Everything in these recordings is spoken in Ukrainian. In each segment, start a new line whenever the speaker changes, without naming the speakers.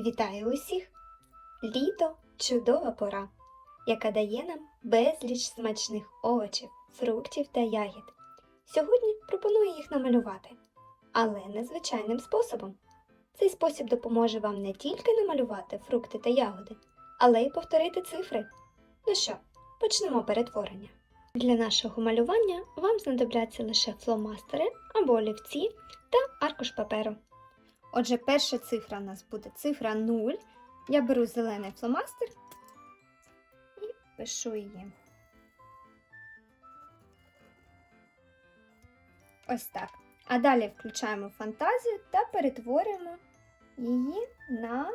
Вітаю усіх! Літо чудова пора, яка дає нам безліч смачних овочів, фруктів та ягід. Сьогодні пропоную їх намалювати, але незвичайним способом. Цей спосіб допоможе вам не тільки намалювати фрукти та ягоди, але й повторити цифри. Ну що, почнемо перетворення. Для нашого малювання вам знадобляться лише фломастери або олівці та аркуш паперу. Отже, перша цифра у нас буде цифра 0. Я беру зелений фломастер і пишу її. Ось так. А далі включаємо фантазію та перетворюємо її на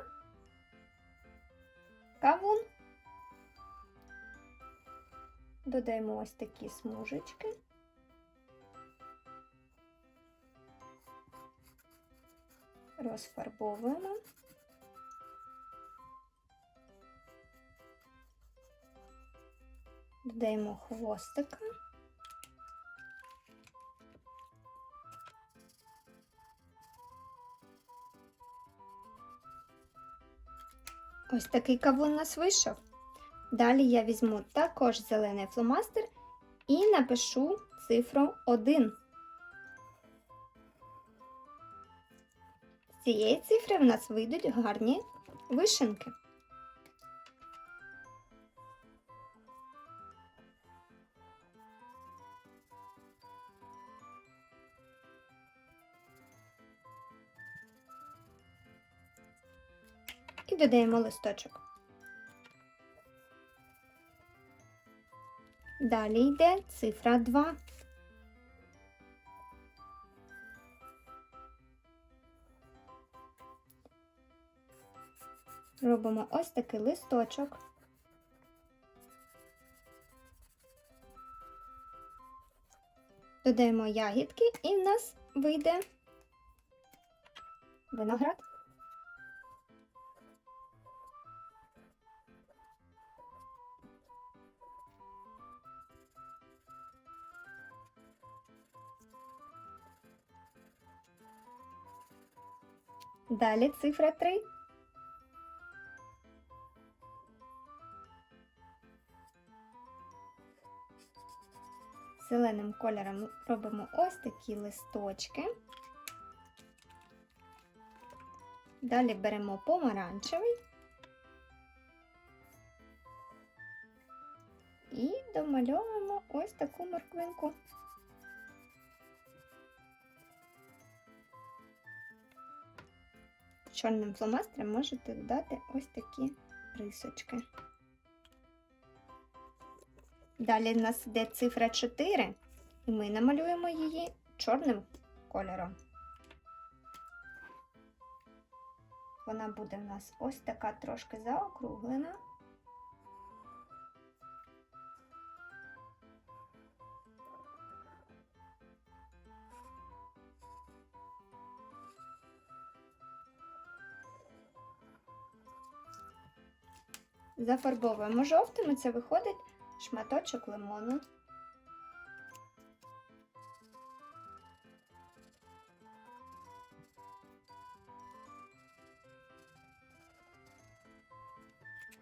кавун. Додаємо ось такі смужечки. Розфарбовуємо. Додаємо хвостика. Ось такий кавун у нас вийшов. Далі я візьму також зелений фломастер і напишу цифру 1. Цієї цифри в нас вийдуть гарні вишенки. І додаємо листочок. Далі йде цифра 2. Робимо ось такий листочок. Додаємо ягідки і в нас вийде виноград. Далі цифра 3. Зеленим кольором робимо ось такі листочки. Далі беремо помаранчевий і домальовуємо ось таку морквинку. Чорним фломастером можете додати ось такі рисочки. Далі в нас йде цифра 4, і ми намалюємо її чорним кольором. Вона буде в нас ось така трошки заокруглена. Зафарбовуємо жовтим, і це виходить шматочок лимону.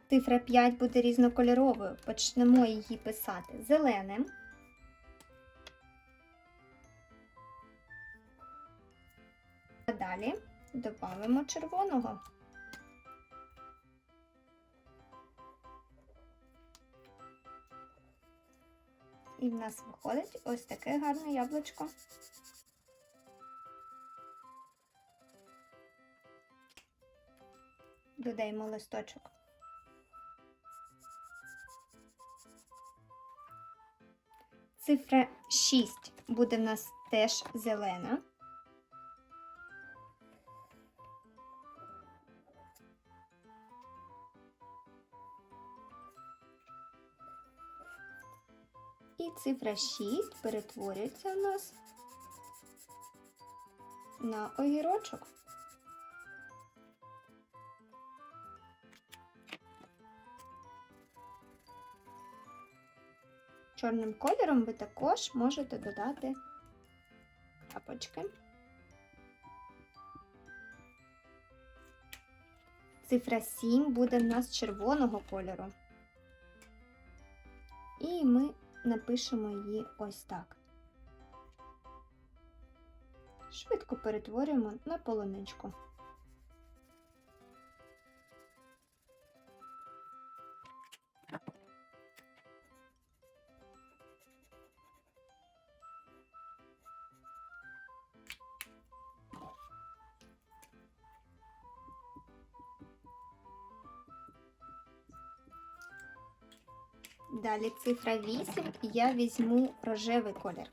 Цифра 5 буде різнокольоровою. Почнемо її писати зеленим. А далі додамо червоного. І в нас виходить ось таке гарне яблучко. Додаємо листочок. Цифра 6 буде в нас теж зелена. І цифра 6 перетворюється у нас на огірочок. Чорним кольором ви також можете додати крапочки. Цифра 7 буде в нас червоного кольору. І ми напишемо її ось так. Швидко перетворюємо на полуничку. Далі цифра 8 і я візьму рожевий колір.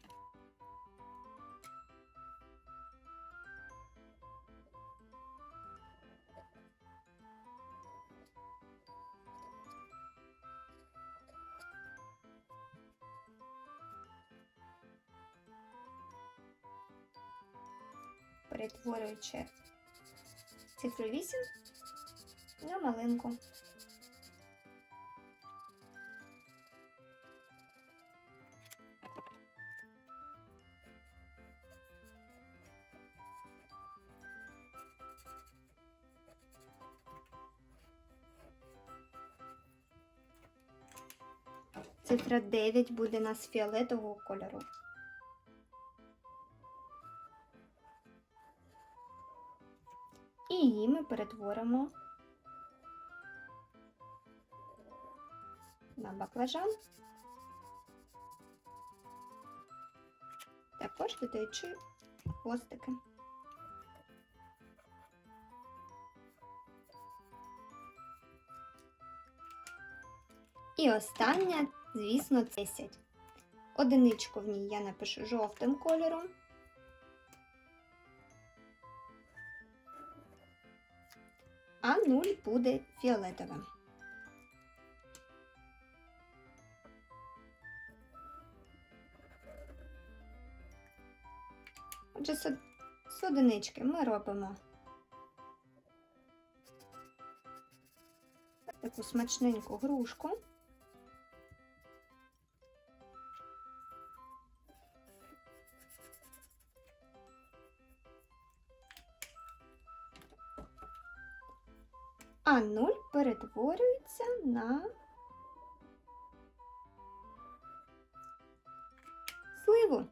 Перетворюючи цифру 8 на малинку. Цифра 9 буде у нас фіолетового кольору. І її ми перетворимо на баклажан. Також додаючи хвостики. І остання, звісно, 10. Одиничку в ній я напишу жовтим кольором. А 0 буде фіолетовим. Отже, з одинички ми робимо таку смачненьку грушку. Перетворюється на сливу.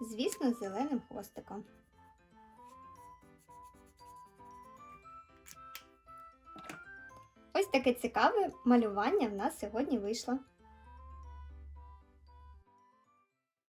Звісно, зеленим хвостиком. Ось таке цікаве малювання в нас сьогодні вийшло.